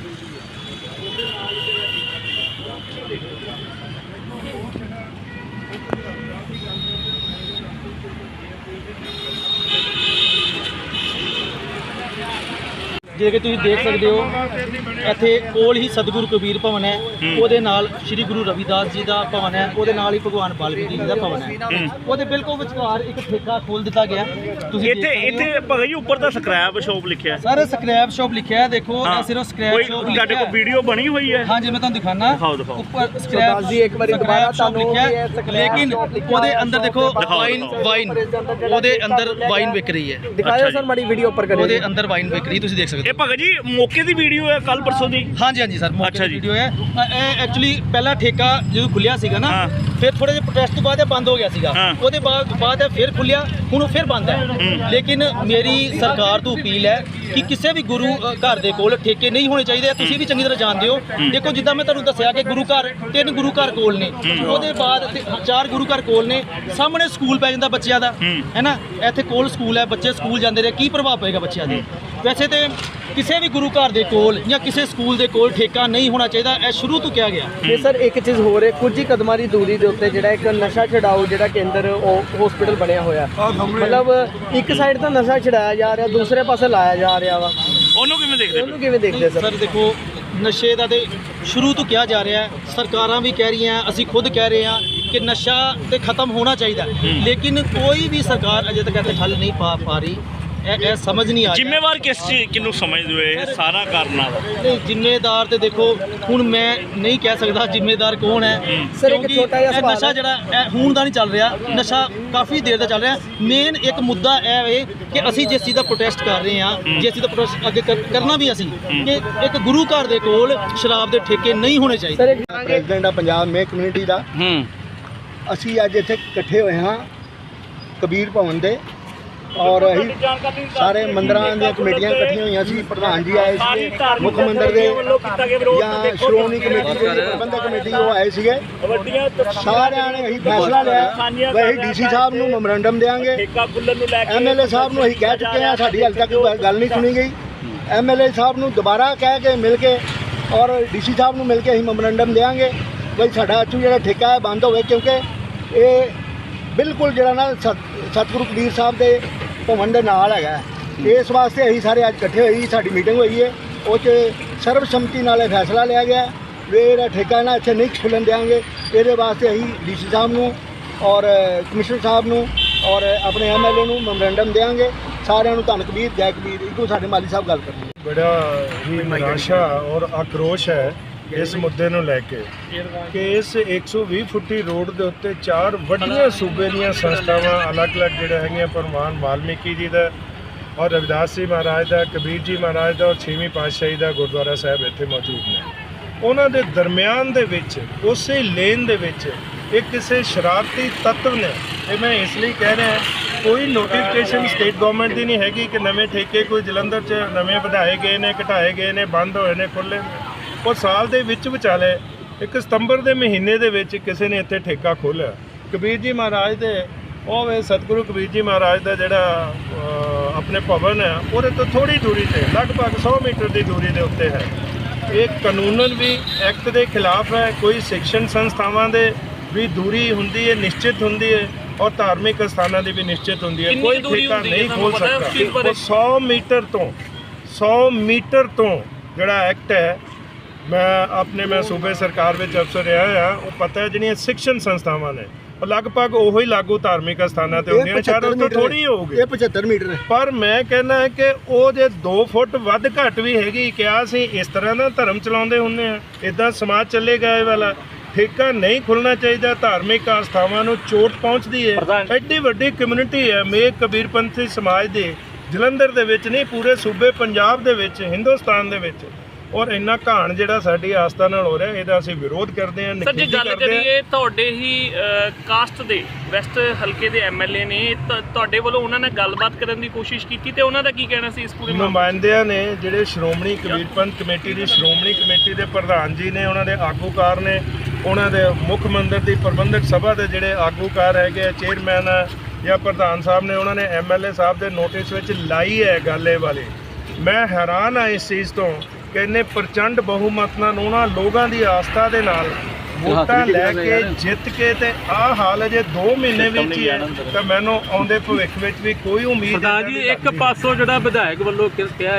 Thank you. ਜੇ ਕਿ ਤੁਸੀਂ ਦੇਖ ਸਕਦੇ ਹੋ ਇੱਥੇ ਕੋਲ ਹੀ ਸਤਿਗੁਰੂ ਕਬੀਰ ਭਵਨ ਹੈ। ਉਹਦੇ ਨਾਲ ਸ੍ਰੀ ਗੁਰੂ ਰਵਿਦਾਸ ਜੀ ਦਾ ਭਵਨ ਹੈ। ਉਹਦੇ ਨਾਲ ਹੀ ਭਗਵਾਨ ਵਾਲਮੀਕੀ ਜੀ ਦਾ ਭਵਨ ਹੈ। ਉਹਦੇ ਬਿਲਕੁਲ ਵਿਚਕਾਰ ਇੱਕ ਠੇਕਾ ਖੋਲ ਦਿੱਤਾ ਗਿਆ। ਤੁਸੀਂ ਇੱਥੇ ਦੇਖ ਸਕਦੇ ਹੋ। ਇੱਥੇ ਭਗਤ ਜੀ ਉੱਪਰ ਤਾਂ ਸਕ੍ਰੈਪ ਸ਼ਾਪ ਲਿਖਿਆ ਹੈ। ਸਰ ਸਕ੍ਰੈਪ ਸ਼ਾਪ ਲਿਖਿਆ ਹੈ। ਦੇਖੋ ਹਾਂ। ਇਹ ਸਿਰਫ ਸਕ੍ਰੈਪ ਕੋਈ ਸ਼ਾਪ ਤੁਹਾਡੇ ਲਿਖਿਆ ਕੋਲ ਹੈ। ਵੀਡੀਓ ਬਣੀ ਹੋਈ ਹੈ? ਹਾਂਜੀ ਮੈਂ ਤੁਹਾਨੂੰ ਦਿਖਾਣਾ ਦਿਖਾਓ, ਦਿਖਾਓ। ਉੱਪਰ ਸਕ੍ਰੈਪ ਜੀ ਇੱਕ ਵਾਰੀ ਦੁਬਾਰਾ ਸ਼ਾਪ ਤੁਹਾਨੂੰ ਲਿਖਿਆ ਹੈ, ਲੇਕਿਨ ਉਹਦੇ ਅੰਦਰ ਦੇਖੋ ਦਿਖਾਓ, ਵਾਈਨ ਦਿਖਾਓ। ਵਾਈਨ ਉਹਦੇ ਅੰਦਰ ਵਾਈਨ ਵਿਕ ਰਹੀ ਹੈ। ਦਿਖਾਇਓ ਅੱਛਾ ਸਰ। ਮਾੜੀ ਵੀਡੀਓ ਉੱਪਰ ਕਰਿਓ ਉਹਦੇ ਅੰਦਰ ਵਾਈਨ ਵਿਕ ਰਹੀ ਤੁਸੀਂ ਦੇਖ ਸਕਦੇ ਇਹ ਭਗਤ ਜੀ ਮੌਕੇ ਦੀ ਵੀਡੀਓ ਹੈ ਕੱਲ ਪਰਸੋਂ ਦੀ? ਹਾਂਜੀ ਹਾਂਜੀ ਸਰ ਮੌਕੇ ਅੱਛਾ ਦੀ ਜੀ। ਵੀਡੀਓ ਹੈ। ਅ, ਇਹ ਐਕਚੁਅਲੀ ਪਹਿਲਾ ਠੇਕਾ ਜਦੋਂ ਖੁੱਲਿਆ ਸੀਗਾ ਨਾ ਹਾਂ। ਫਿਰ ਥੋੜੇ ਜਿਹੇ ਪ੍ਰੋਟੈਸਟ ਤੋਂ ਬਾਅਦ ਇਹ ਬੰਦ ਹੋ ਗਿਆ ਸੀਗਾ। ਹਾਂ। ਉਹਦੇ ਬਾਅਦ ਬਾਅਦ ਇਹ ਫਿਰ ਖੁੱਲਿਆ ਹੁਣ ਉਹ ਫਿਰ ਬੰਦ ਹੈ। ਲੇਕਿਨ ਮੇਰੀ ਸਰਕਾਰ ਤੋਂ ਅਪੀਲ ਹੈ ਕਿ ਕਿਸੇ ਵੀ ਗੁਰੂ ਅ, ਘਰ ਦੇ ਕੋਲ ਠੇਕੇ ਨਹੀਂ ਹੋਣੇ ਚਾਹੀਦੇ। ਤੁਸੀਂ ਵੀ ਚੰਗੀ ਤਰ੍ਹਾਂ ਜਾਣਦੇ ਹੋ। ਦੇਖੋ ਜਿੱਦਾਂ ਮੈਂ ਤੁਹਾਨੂੰ ਦੱਸਿਆ ਕਿ ਗੁਰੂ ਘਰ ਤਿੰਨ ਗੁਰੂ ਘਰ ਕੋਲ ਨੇ। ਉਹਦੇ ਬਾਅਦ ਤੇ ਚਾਰ ਗੁਰੂ ਘਰ ਕੋਲ ਨੇ। ਸਾਹਮਣੇ ਸਕੂਲ ਪੈ ਜਾਂਦਾ ਬੱਚਿਆਂ ਦਾ। ਹੈ। ਨਾ? ਇੱਥੇ ਕੋਲ ਸਕੂਲ ਹੈ ਬੱਚੇ ਸਕੂਲ ਜਾਂਦੇ ਨੇ। ਕੀ ਪ੍ਰਭਾਵ ਪਏਗਾ ਬੱਚਿਆਂ ਦੇ? ਵੈਸੇ ਤੇ ਕਿਸੇ ਵੀ ਗੁਰੂ ਘਰ ਦੇ ਕੋਲ ਜਾਂ ਕਿਸੇ ਸਕੂਲ ਦੇ ਕੋਲ ਠੇਕਾ ਨਹੀਂ ਹੋਣਾ ਚਾਹੀਦਾ ਇਹ ਸ਼ੁਰੂ ਤੋਂ ਕਿਹਾ ਗਿਆ। ਤੇ ਸਰ ਇੱਕ ਚੀਜ਼ ਹੋਰ ਹੈ ਕੁਝ ਹੀ ਕਦਮਾਂ ਦੀ ਦੂਰੀ ਦੇ ਉੱਤੇ ਜਿਹੜਾ ਇੱਕ ਨਸ਼ਾ ਛਡਾਓ ਜਿਹੜਾ ਕੇਂਦਰ ਉਹ ਹਸਪੀਟਲ ਬਣਿਆ ਹੋਇਆ। ਮਤਲਬ ਇੱਕ ਸਾਈਡ ਤਾਂ ਨਸ਼ਾ ਛਡਾਇਆ ਜਾ ਰਿਹਾ ਦੂਸਰੇ ਪਾਸੇ ਲਾਇਆ ਜਾ ਰਿਹਾ ਵਾ। ਉਹਨੂੰ ਕਿਵੇਂ ਦੇਖਦੇ ਉਹਨੂੰ ਕਿਵੇਂ ਦੇਖਦੇ ਸਰ? ਸਰ ਦੇਖੋ ਨਸ਼ੇ ਦਾ ਤੇ ਸ਼ੁਰੂ ਤੋਂ ਕਿਹਾ ਜਾ ਰਿਹਾ ਹੈ। ਸਰਕਾਰਾਂ ਵੀ ਕਹਿ ਰਹੀਆਂ ਅਸੀਂ ਖੁਦ ਕਹਿ ਰਹੇ ਹਾਂ ਕਿ ਨਸ਼ਾ ਤੇ ਖਤਮ ਹੋਣਾ ਚਾਹੀਦਾ। ਲੇਕਿਨ ਕੋਈ ਵੀ ਸਰਕਾਰ ਅਜੇ ਤੱਕ ਇੱਥੇ ਹੱਲ ਨਹੀਂ ਪਾ ਪਾ ਰਹੀ। ਇਹ ਇਹ ਸਮਝ ਨਹੀਂ ਆ ਰਿਹਾ। ਜ਼ਿੰਮੇਵਾਰ ਕਿਸ ਚੀਜ਼ ਕਿਹਨੂੰ ਸਮਝਦੇ ਹੋ? ਇਹ ਸਾਰਾ ਕਾਰਨਾਂ ਦਾ ਨਹੀਂ ਜ਼ਿੰਮੇਦਾਰ ਤੇ ਦੇਖੋ ਹੁਣ ਮੈਂ ਨਹੀਂ ਕਹਿ ਸਕਦਾ ਜ਼ਿੰਮੇਦਾਰ ਕੌਣ ਹੈ ਸਰ, ਇੱਕ ਕਿਉਂਕਿ ਛੋਟਾ ਜਿਹਾ ਇਹ ਸਵਾਲ ਨਸ਼ਾ ਹੈ। ਜਿਹੜਾ ਇਹ ਹੁਣ ਦਾ ਨਹੀਂ ਚੱਲ ਰਿਹਾ। ਨਸ਼ਾ ਕਾਫੀ ਦੇਰ ਦਾ ਚੱਲ ਰਿਹਾ। ਮੇਨ ਇੱਕ ਮੁੱਦਾ ਇਹ ਹੈ ਕਿ ਅਸੀਂ ਜਿਸ ਚੀਜ਼ ਦਾ ਪ੍ਰੋਟੈਸਟ ਕਰ ਰਹੇ ਹਾਂ ਜਿਸ ਚੀਜ਼ ਦਾ ਪ੍ਰੋਟੈਸਟ ਅੱਗੇ ਕਰ- ਕਰਨਾ ਵੀ ਅਸੀਂ ਕਿ ਇੱਕ ਗੁਰੂ ਘਰ ਦੇ ਕੋਲ ਸ਼ਰਾਬ ਦੇ ਠੇਕੇ ਨਹੀਂ ਹੋਣੇ ਚਾਹੀਦੇ। ਸਰ ਇੱਕ ਪ੍ਰੈਜ਼ੀਡੈਂਟ ਆ ਪੰਜਾਬ ਮੇ ਕਮਿਊਨਿਟੀ ਦਾ। ਹੂੰ। ਅਸੀਂ ਅੱਜ ਇੱਥੇ ਇਕੱਠੇ ਹੋਏ ਹਾਂ ਕਬੀਰ ਭਵਨ ਦੇ। ਔਰ ਅਸੀਂ ਸਾਰੇ ਮੰਦਰਾਂ ਦੀਆਂ ਕਮੇਟੀਆਂ ਇਕੱਠੀਆਂ ਹੋਈਆਂ ਸੀ ਪ੍ਰਧਾਨ ਜੀ ਆਏ ਸੀਗੇ ਮੁੱਖ ਮੰਦਰ ਦੇ ਜਾਂ ਸ਼੍ਰੋਮਣੀ ਕਮੇਟੀ ਦੇ ਜਿਹੜੀ ਪ੍ਰਬੰਧਕ ਕਮੇਟੀ ਉਹ ਆਏ ਸੀਗੇ। ਸਾਰਿਆਂ ਨੇ ਅਸੀਂ ਫੈਸਲਾ ਲਿਆ। ਵੀ ਅਸੀਂ ਡੀਸੀ ਸਾਹਿਬ ਨੂੰ ਮੈਮੋਰੰਡਮ ਦੇਵਾਂਗੇ। ਐਮਐਲਏ ਸਾਹਿਬ ਨੂੰ ਅਸੀਂ ਕਹਿ ਚੁੱਕੇ ਹਾਂ ਸਾਡੀ ਹਾਲੇ ਤੱਕ ਗੱਲ ਨਹੀਂ ਸੁਣੀ ਗਈ। ਐਮਐਲਏ ਸਾਹਿਬ ਨੂੰ ਦੁਬਾਰਾ ਕਹਿ ਕੇ ਮਿਲ ਕੇ ਔਰ ਡੀਸੀ ਸਾਹਿਬ ਨੂੰ ਮਿਲ ਕੇ ਅਸੀਂ ਮੈਮੋਰੰਡਮ ਦੇਵਾਂਗੇ। ਵੀ ਸਾਡਾ ਅੱਛੂ ਜਿਹੜਾ ਠੇਕਾ ਹੈ ਬੰਦ ਹੋਵੇ ਕਿਉਂਕਿ ਇਹ ਬਿਲਕੁਲ ਜਿਹੜਾ ਨਾ ਸਤ- ਸਤਿਗੁਰੂ ਕਬੀਰ ਸਾਹਿਬ ਦੇ ਭਵਨ ਦੇ ਨਾਲ ਹੈਗਾ। ਹੈ। ਇਸ ਵਾਸਤੇ ਅਸੀਂ ਸਾਰੇ ਅੱਜ ਇਕੱਠੇ ਹੋਈ ਸਾਡੀ ਮੀਟਿੰਗ ਹੋਈ ਹੈ ਉਹ 'ਚ ਸਰਬਸੰਮਤੀ ਨਾਲ ਇਹ ਫੈਸਲਾ ਲਿਆ ਗਿਆ। ਵੀ ਇਹਦਾ ਠੇਕਾ ਨਾ ਇੱਥੇ ਨਹੀਂ ਖੁੱਲਣ ਦਿਆਂਗੇ। ਇਹਦੇ ਵਾਸਤੇ ਅਸੀਂ ਡੀਸੀ ਸਾਹਿਬ ਨੂੰ ਔਰ ਕਮਿਸ਼ਨਰ ਸਾਹਿਬ ਨੂੰ ਔਰ ਆਪਣੇ ਐਮਐਲਏ ਨੂੰ ਮੈਮੋਰੈਂਡਮ ਦਿਆਂਗੇ। ਸਾਰਿਆਂ ਨੂੰ ਧੰਨ ਕਬੀਰ, ਜੈ ਕਬੀਰ। ਇੱਕੋ ਸਾਡੇ ਮਾਲੀ ਸਾਹਿਬ ਗੱਲ ਕਰਨੀ ਬੜਾ ਹੀ ਨਿਰਾਸ਼ਾ ਔਰ ਆਕਰੋਸ਼ ਹੈ ਇਸ ਮੁੱਦੇ ਨੂੰ ਲੈ ਕੇ ਕਿ ਇਸ 120 ਫੁੱਟੀ ਰੋਡ ਦੇ ਉੱਤੇ ਚਾਰ ਵੱਡੀਆਂ ਸੂਬੇ ਦੀਆਂ ਸੰਸਥਾਵਾਂ ਅਲੱਗ-ਅਲੱਗ ਜਿਹੜੇ ਹੈਗੀਆਂ ਪਰਮਾਨ ਵਾਲਮੀਕੀ ਜੀ ਦਾ ਔਰ ਰਵਿਦਾਸ ਜੀ ਮਹਾਰਾਜ ਦਾ, ਕਬੀਰ ਜੀ ਮਹਾਰਾਜ ਦਾ ਔਰ ਛੇਵੀਂ ਪਾਤਸ਼ਾਹੀ ਦਾ ਗੁਰਦੁਆਰਾ ਸਾਹਿਬ ਇੱਥੇ ਮੌਜੂਦ ਨੇ। ਉਹਨਾਂ ਦੇ ਦਰਮਿਆਨ ਦੇ ਵਿੱਚ, ਉਸੇ ਲੇਨ ਦੇ ਵਿੱਚ ਇਹ ਕਿਸੇ ਸ਼ਰਾਰਤੀ ਤੱਤਵ ਨੇ। ਇਹ ਮੈਂ ਇਸ ਲਈ ਕਹਿ ਰਿਹਾ, ਕੋਈ ਨੋਟੀਫਿਕੇਸ਼ਨ ਸਟੇਟ ਗਵਰਨਮੈਂਟ ਦੀ ਨਹੀਂ ਹੈਗੀ ਕਿ ਨਵੇਂ ਠੇਕੇ ਕੋਈ ਜਲੰਧਰ 'ਚ ਨਵੇਂ ਵਧਾਏ ਗਏ ਨੇ, ਘਟਾਏ ਗਏ ਨੇ, ਬੰਦ ਹੋਏ ਨੇ ਖੁੱਲੇ ਉਹ ਸਾਲ ਦੇ ਵਿੱਚ ਵਿਚਾਲੇ ਇੱਕ ਸਤੰਬਰ ਦੇ ਮਹੀਨੇ ਦੇ ਵਿੱਚ ਕਿਸੇ ਨੇ ਇੱਥੇ ਠੇਕਾ ਖੋਲ੍ਹਿਆ। ਕਬੀਰ ਜੀ ਮਹਾਰਾਜ ਦੇ ਉਹ ਵੇ ਸਤਿਗੁਰੂ ਕਬੀਰ ਜੀ ਮਹਾਰਾਜ ਦਾ ਜਿਹੜਾ ਆਪਣੇ ਭਵਨ ਹੈ ਉਹਦੇ ਤੋਂ ਥੋੜੀ ਦੂਰੀ ਤੇ ਲਗਭਗ 100 ਮੀਟਰ ਦੀ ਦੂਰੀ ਦੇ ਉੱਤੇ ਹੈ। ਇਹ ਕਾਨੂੰਨਨ ਵੀ ਐਕਟ ਦੇ ਖਿਲਾਫ ਹੈ ਕੋਈ ਸਿੱਖਣ ਸੰਸਥਾਵਾਂ ਦੇ ਵੀ ਦੂਰੀ ਹੁੰਦੀ ਹੈ ਨਿਸ਼ਚਿਤ ਹੁੰਦੀ ਹੈ ਔਰ ਧਾਰਮਿਕ ਸਥਾਨਾਂ ਦੀ ਵੀ ਨਿਸ਼ਚਿਤ ਹੁੰਦੀ ਹੈ ਕੋਈ ਠੇਕਾ ਨਹੀਂ ਖੋਲ ਸਕਦਾ। ਉਹ 100 ਮੀਟਰ ਤੋਂ 100 ਮੀਟਰ ਤੋਂ ਜਿਹੜਾ ਐਕਟ ਹੈ ਮੈਂ ਆਪਣੇ ਮੈਂ ਸੂਬੇ ਸਰਕਾਰ ਵਿੱਚ ਅਫਸਰ ਰਿਹਾ ਹਾਂ ਉਹ ਪਤਾ ਹੈ ਜਿਹੜੀਆਂ ਸਿੱਖਣ ਸੰਸਥਾਵਾਂ ਨੇ ਉਹ ਲਗਭਗ ਉਹੀ ਲਾਗੂ ਧਾਰਮਿਕ ਸਥਾਨਾਂ ਤੇ ਹੁੰਦੀਆਂ ਨੇ ਸ਼ਾਇਦ ਉਹ ਤੋਂ ਥੋੜੀ ਹੋਊਗੀ। ਇਹ 75 ਮੀਟਰ ਹੈ ਪਰ ਮੈਂ ਕਹਿੰਦਾ ਹੈ ਕਿ ਉਹ ਜੇ 2 ਫੁੱਟ ਵੱਧ ਘੱਟ ਵੀ ਹੈਗੀ ਕਿਹਾ ਸੀ ਇਸ ਤਰ੍ਹਾਂ ਦਾ ਧਰਮ ਚਲਾਉਂਦੇ ਹੁੰਦੇ ਆ ਇਦਾਂ ਸਮਾਜ ਚੱਲੇਗਾ ਇਹ ਵਾਲਾ। ਠੇਕਾ ਨਹੀਂ ਖੁੱਲਣਾ ਚਾਹੀਦਾ ਧਾਰਮਿਕ ਆਸਥਾਵਾਂ ਨੂੰ ਚੋਟ ਪਹੁੰਚਦੀ ਹੈ। ਐਡੀ ਵੱਡੀ ਕਮਿਊਨਿਟੀ ਹੈ ਮੇਕ ਕਬੀਰਪੰਥੀ ਸਮਾਜ ਦੇ ਜਲੰਧਰ ਦੇ ਵਿੱਚ ਨਹੀਂ ਪੂਰੇ ਸੂਬੇ ਪੰਜਾਬ ਦੇ ਵਿੱਚ ਹਿੰਦੁਸਤਾਨ ਦੇ ਵਿੱਚ। ਔਰ ਇੰਨਾ ਘਾਣ ਜਿਹੜਾ ਸਾਡੀ ਆਸਥਾ ਨਾਲ ਹੋ ਰਿਹਾ ਇਹਦਾ ਅਸੀਂ ਵਿਰੋਧ ਕਰਦੇ ਹਾਂ ਸਰ ਜੇ ਨਿਖੇਧੀ ਗੱਲ ਕਰਦੇ ਹਾਂ। ਕਰੀਏ ਤੁਹਾਡੇ ਹੀ ਕਾਸਟ ਦੇ ਵੈਸਟ ਹਲਕੇ ਦੇ ਐਮਐਲਏ ਨੇ ਤ- ਤੁਹਾਡੇ ਵੱਲੋਂ ਉਹਨਾਂ ਨਾਲ ਗੱਲਬਾਤ ਕਰਨ ਦੀ ਕੋਸ਼ਿਸ਼ ਕੀਤੀ ਤੇ ਉਹਨਾਂ ਦਾ ਕੀ ਕਹਿਣਾ ਸੀ ਇਸ ਪੂਰੇ ਮਾਮਲੇ ਨੁਮਾਇੰਦਿਆਂ ਨੇ ਜਿਹੜੇ ਸ਼੍ਰੋਮਣੀ ਕਬੀਰਪੰਥ ਕਮੇਟੀ ਦੀ ਸ਼੍ਰੋਮਣੀ ਕਮੇਟੀ ਦੇ ਪ੍ਰਧਾਨ ਜੀ ਨੇ ਉਹਨਾਂ ਦੇ ਆਗੂਕਾਰ ਨੇ ਉਹਨਾਂ ਦੇ ਮੁੱਖ ਮੰਦਰ ਦੀ ਪ੍ਰਬੰਧਕ ਸਭਾ ਦੇ ਜਿਹੜੇ ਆਗੂਕਾਰ ਹੈਗੇ ਆ ਚੇਅਰਮੈਨ ਆ ਜਾਂ ਪ੍ਰਧਾਨ ਸਾਹਿਬ ਨੇ ਉਹਨਾਂ ਨੇ ਐਮਐਲਏ ਸਾਹਿਬ ਦੇ ਨੋਟਿਸ ਵਿੱਚ ਲਾਈ ਹੈ ਗੱਲ ਇਹ ਵਾਲੀ। ਮੈਂ ਹੈਰਾਨ ਆ ਇਸ ਚੀਜ਼ ਤੋਂ ਕਿ ਇਹਨੇ ਪ੍ਰਚੰਡ ਬਹੁਮਤ ਨਾਲ ਉਹਨਾਂ ਲੋਕਾਂ ਦੀ ਆਸਥਾ ਦੇ ਨਾਲ ਵੋਟਾਂ ਲੈ ਕੇ ਜਿੱਤ ਕੇ ਤੇ ਆਹ ਹਾਲ ਅਜੇ 2 ਮਹੀਨੇ ਵਿੱਚ ਹੀ ਹੈ ਤਾਂ ਮੈਨੂੰ ਆਉਂਦੇ ਭਵਿੱਖ ਵਿੱਚ ਵੀ ਕੋਈ ਉਮੀਦ ਸਰਦਾਰ ਏਦਾਂ ਜੀ ਇੱਕ ਪਾਸੋਂ ਜਿਹੜਾ ਵਿਧਾਇਕ ਵੱਲੋਂ ਕਿਹਾ